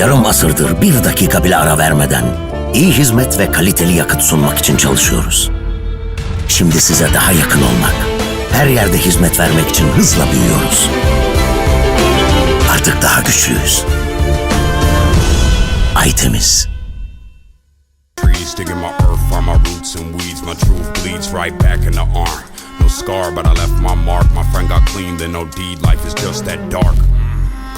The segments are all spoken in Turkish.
Yarım asırdır bir dakika bile ara vermeden iyi hizmet ve kaliteli yakıt sunmak için çalışıyoruz. Şimdi size daha yakın olmak, her yerde hizmet vermek için hızla büyüyoruz. Artık daha güçlüyüz. Aytemiz. No scar, but I left my mark. My friend got clean, then no deed. Life is just that dark.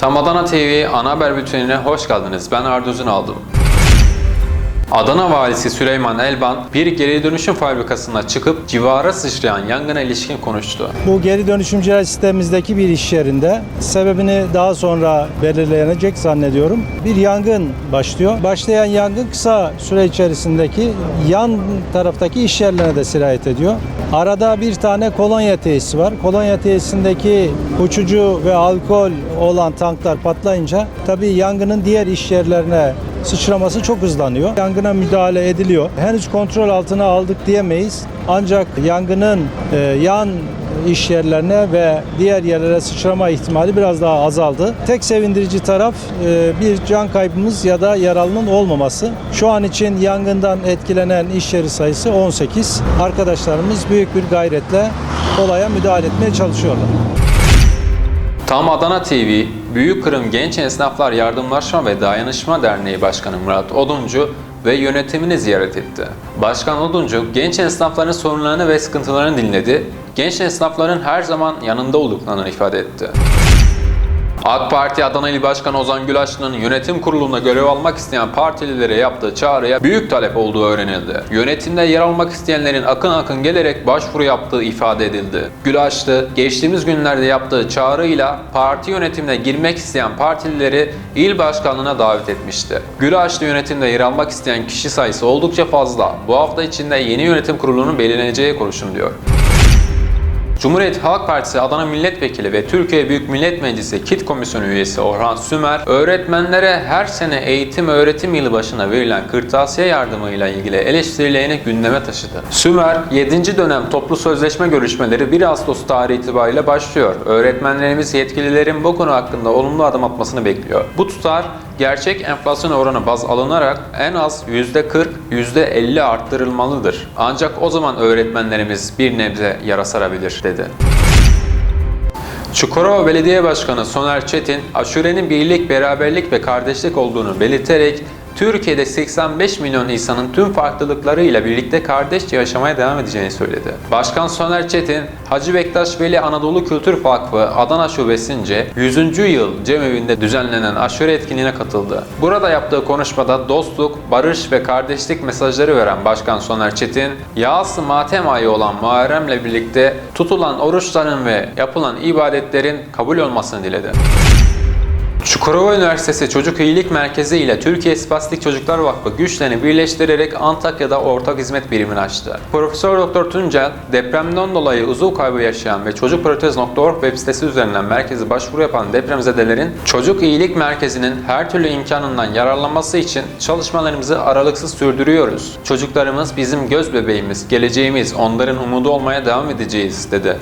Tam Adana TV ana haber bültenine hoş geldiniz. Ben Arduzun aldım. Adana valisi Süleyman Elban bir geri dönüşüm fabrikasına çıkıp civara sıçrayan yangına ilişkin konuştu. Bu geri dönüşümcüler sistemimizdeki bir iş yerinde sebebini daha sonra belirlenecek zannediyorum. Bir yangın başlıyor. Başlayan yangın kısa süre içerisindeki yan taraftaki iş yerlerine de sirayet ediyor. Arada bir tane kolonya tesisi var. Kolonya tesisindeki uçucu ve alkol olan tanklar patlayınca tabii yangının diğer iş yerlerine sıçraması çok hızlanıyor. Yangına müdahale ediliyor. Henüz kontrol altına aldık diyemeyiz. Ancak yangının e, yan iş yerlerine ve diğer yerlere sıçrama ihtimali biraz daha azaldı. Tek sevindirici taraf e, bir can kaybımız ya da yaralının olmaması. Şu an için yangından etkilenen iş yeri sayısı 18. Arkadaşlarımız büyük bir gayretle olaya müdahale etmeye çalışıyorlar. Tam Adana TV, Büyük Kırım Genç Esnaflar Yardımlaşma ve Dayanışma Derneği Başkanı Murat Oduncu ve yönetimini ziyaret etti. Başkan Oduncu, genç esnafların sorunlarını ve sıkıntılarını dinledi, genç esnafların her zaman yanında olduklarını ifade etti. AK Parti Adana İl Başkanı Ozan Gülaşlı'nın yönetim kurulunda görev almak isteyen partililere yaptığı çağrıya büyük talep olduğu öğrenildi. Yönetimde yer almak isteyenlerin akın akın gelerek başvuru yaptığı ifade edildi. Gülaşlı, geçtiğimiz günlerde yaptığı çağrıyla parti yönetimine girmek isteyen partilileri il başkanlığına davet etmişti. Gülaşlı yönetimde yer almak isteyen kişi sayısı oldukça fazla. Bu hafta içinde yeni yönetim kurulunun belirleneceği konuşuluyor. Cumhuriyet Halk Partisi Adana Milletvekili ve Türkiye Büyük Millet Meclisi KİT Komisyonu üyesi Orhan Sümer, öğretmenlere her sene eğitim öğretim yılı başına verilen kırtasiye yardımıyla ilgili eleştirilerini gündeme taşıdı. Sümer, 7. dönem toplu sözleşme görüşmeleri 1 Ağustos tarihi itibariyle başlıyor. Öğretmenlerimiz yetkililerin bu konu hakkında olumlu adım atmasını bekliyor. Bu tutar gerçek enflasyon oranı baz alınarak en az %40, %50 arttırılmalıdır. Ancak o zaman öğretmenlerimiz bir nebze yara sarabilir dedi. Çukurova Belediye Başkanı Soner Çetin, aşurenin birlik, beraberlik ve kardeşlik olduğunu belirterek Türkiye'de 85 milyon insanın tüm farklılıklarıyla birlikte kardeşçe yaşamaya devam edeceğini söyledi. Başkan Soner Çetin, Hacı Bektaş Veli Anadolu Kültür Vakfı Adana Şubesince 100. yıl cemevinde düzenlenen aşure etkinliğine katıldı. Burada yaptığı konuşmada dostluk, barış ve kardeşlik mesajları veren Başkan Soner Çetin, yağsı matem ayı olan Muharrem'le birlikte tutulan oruçların ve yapılan ibadetlerin kabul olmasını diledi. Çukurova Üniversitesi Çocuk İyilik Merkezi ile Türkiye Spastik Çocuklar Vakfı güçlerini birleştirerek Antakya'da ortak hizmet birimini açtı. Profesör Doktor Tuncel, depremden dolayı uzuv kaybı yaşayan ve çocukprotez.org web sitesi üzerinden merkezi başvuru yapan depremzedelerin Çocuk İyilik Merkezi'nin her türlü imkanından yararlanması için çalışmalarımızı aralıksız sürdürüyoruz. Çocuklarımız bizim göz bebeğimiz, geleceğimiz, onların umudu olmaya devam edeceğiz dedi.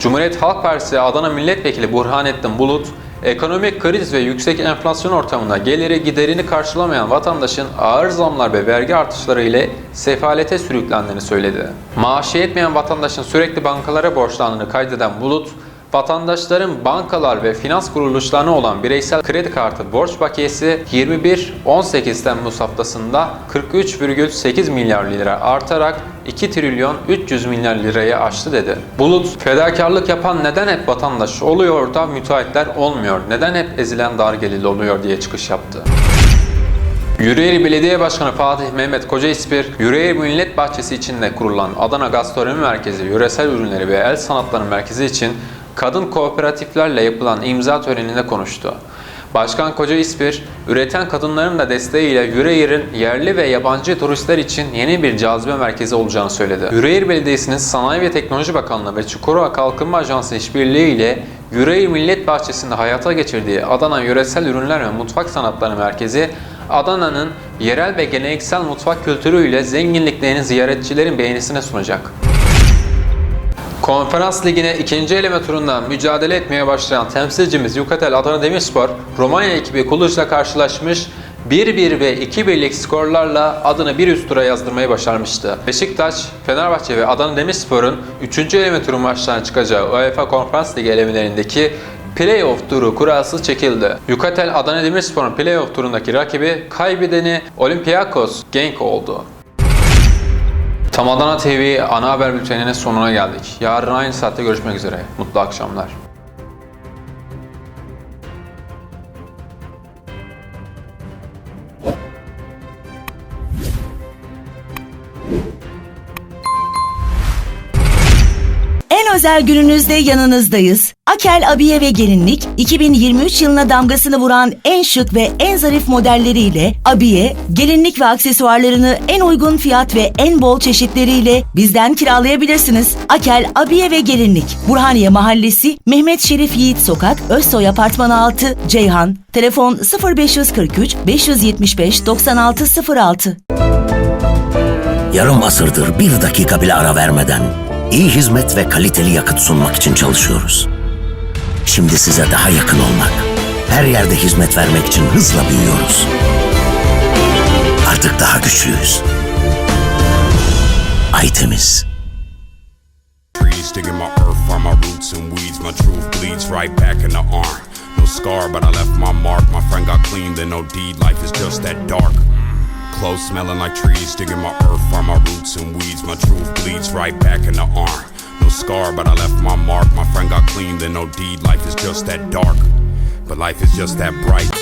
Cumhuriyet Halk Partisi Adana Milletvekili Burhanettin Bulut, ekonomik kriz ve yüksek enflasyon ortamında geliri giderini karşılamayan vatandaşın ağır zamlar ve vergi artışları ile sefalete sürüklendiğini söyledi. Maaşı yetmeyen vatandaşın sürekli bankalara borçlandığını kaydeden Bulut, vatandaşların bankalar ve finans kuruluşlarına olan bireysel kredi kartı borç bakiyesi 21-18 Temmuz haftasında 43,8 milyar lira artarak 2 trilyon 300 milyar liraya aştı dedi. Bulut, fedakarlık yapan neden hep vatandaş oluyor da müteahhitler olmuyor, neden hep ezilen dar gelirli oluyor diye çıkış yaptı. Yüreğir Belediye Başkanı Fatih Mehmet Kocaispir, Yüreğir Millet Bahçesi içinde kurulan Adana Gastronomi Merkezi, yöresel ürünleri ve el sanatları merkezi için kadın kooperatiflerle yapılan imza töreninde konuştu. Başkan Koca İspir, üreten kadınların da desteğiyle Yüreğir'in yerli ve yabancı turistler için yeni bir cazibe merkezi olacağını söyledi. Yüreğir Belediyesi'nin Sanayi ve Teknoloji Bakanlığı ve Çukurova Kalkınma Ajansı işbirliği ile Yüreğir Millet Bahçesi'nde hayata geçirdiği Adana Yöresel Ürünler ve Mutfak Sanatları Merkezi, Adana'nın yerel ve geleneksel mutfak kültürüyle zenginliklerini ziyaretçilerin beğenisine sunacak. Konferans Ligi'ne ikinci eleme turundan mücadele etmeye başlayan temsilcimiz Yukatel Adana Demirspor, Romanya ekibi Kuluj'la karşılaşmış 1-1 ve 2-1'lik skorlarla adını bir üst tura yazdırmayı başarmıştı. Beşiktaş, Fenerbahçe ve Adana Demirspor'un 3. eleme turu maçlarına çıkacağı UEFA Konferans Ligi elemelerindeki Playoff turu kuralsız çekildi. Yukatel Adana Demirspor'un playoff turundaki rakibi kaybedeni Olympiakos Genk oldu. Tam Adana TV ana haber bülteninin sonuna geldik. Yarın aynı saatte görüşmek üzere. Mutlu akşamlar. En özel gününüzde yanınızdayız. Akel Abiye ve Gelinlik 2023 yılına damgasını vuran en şık ve en zarif modelleriyle abiye, gelinlik ve aksesuarlarını en uygun fiyat ve en bol çeşitleriyle bizden kiralayabilirsiniz. Akel Abiye ve Gelinlik Burhaniye Mahallesi Mehmet Şerif Yiğit Sokak Özsoy Apartmanı 6 Ceyhan Telefon 0543 575 9606 Yarım asırdır bir dakika bile ara vermeden iyi hizmet ve kaliteli yakıt sunmak için çalışıyoruz. Şimdi size daha yakın olmak, her yerde hizmet vermek için hızla büyüyoruz. Artık daha güçlüyüz. Ay temiz. Trees digging my earth from my roots and weeds. My truth bleeds right back in the arm. No scar, but I left my mark. My friend got clean, then no deed. Life is just that dark. Clothes smelling like trees, digging my earth from my roots and weeds. My truth bleeds right back in the arm. Scar, but I left my mark. My friend got clean, then no deed. Life is just that dark. But life is just that bright.